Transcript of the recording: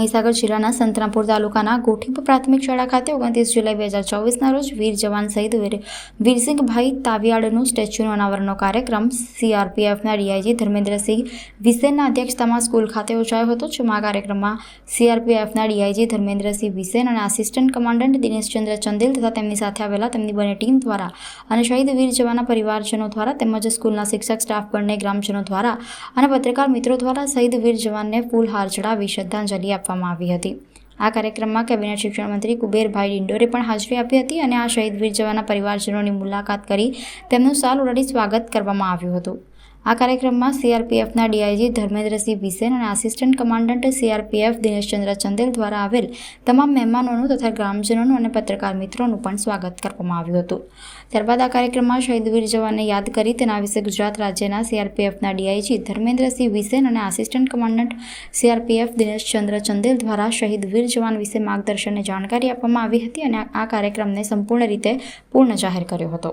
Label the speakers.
Speaker 1: મહીસાગર જિલ્લાના સંતરામપુર તાલુકાના ગોઠીપ પ્રાથમિક શાળા ખાતે ઓગણત્રીસ જુલાઈ બે હજાર ચોવીસના રોજ વીર જવાન શહીદ વીર વીરસિંહભાઈ તાવિયાડનું સ્ટેચ્યુનું અનાવરણનો કાર્યક્રમ સીઆરપીએફના ડીઆઈજી ધર્મેન્દ્રસિંહ વિસેનના અધ્યક્ષતામાં સ્કૂલ ખાતે યોજાયો હતો, જેમાં કાર્યક્રમમાં સીઆરપીએફના ડીઆઈજી ધર્મેન્દ્રસિંહ વિસેન અને આસિસ્ટન્ટ કમાન્ડન્ટ દિનેશચંદ્ર ચંદેલ તથા તેમની સાથે આવેલા તેમની બંને ટીમ દ્વારા અને શહીદ વીર જવાનના પરિવારજનો દ્વારા તેમજ સ્કૂલના શિક્ષક, સ્ટાફ બંને ગ્રામજનો દ્વારા અને પત્રકાર મિત્રો દ્વારા શહીદ વીર જવાનને ફૂલહાર ચડાવી શ્રદ્ધાંજલિ આપવામાં આવી હતી. આ કાર્યક્રમમાં કેબિનેટ શિક્ષણ મંત્રી કુબેરભાઈ ડિંડોરે પણ હાજરી આપી હતી અને આ શહીદ વીર જવાનના પરિવારજનોની મુલાકાત કરી તેમનું સાલ ઉડાડી સ્વાગત કરવામાં આવ્યું હતું. આ કાર્યક્રમમાં સીઆરપીએફના ડીઆઈજી ધર્મેન્દ્રસિંહ વિસેન અને assistant commandant CRPF Dineshchandra Chandel દ્વારા આવેલ તમામ મહેમાનોનું તથા ગ્રામજનોનું અને પત્રકાર મિત્રોનું પણ સ્વાગત કરવામાં આવ્યું હતું. ત્યારબાદ આ કાર્યક્રમમાં શહીદ વીર જવાનને યાદ કરી તેના વિશે ગુજરાત રાજ્યના સીઆરપીએફના ડીઆઈજી ધર્મેન્દ્રસિંહ વિસેન અને assistant commandant CRPF Dineshchandra Chandel દ્વારા શહીદ વીર જવાન વિશે માર્ગદર્શનની જાણકારી આપવામાં આવી હતી અને આ કાર્યક્રમને સંપૂર્ણ રીતે પૂર્ણ જાહેર કર્યો હતો.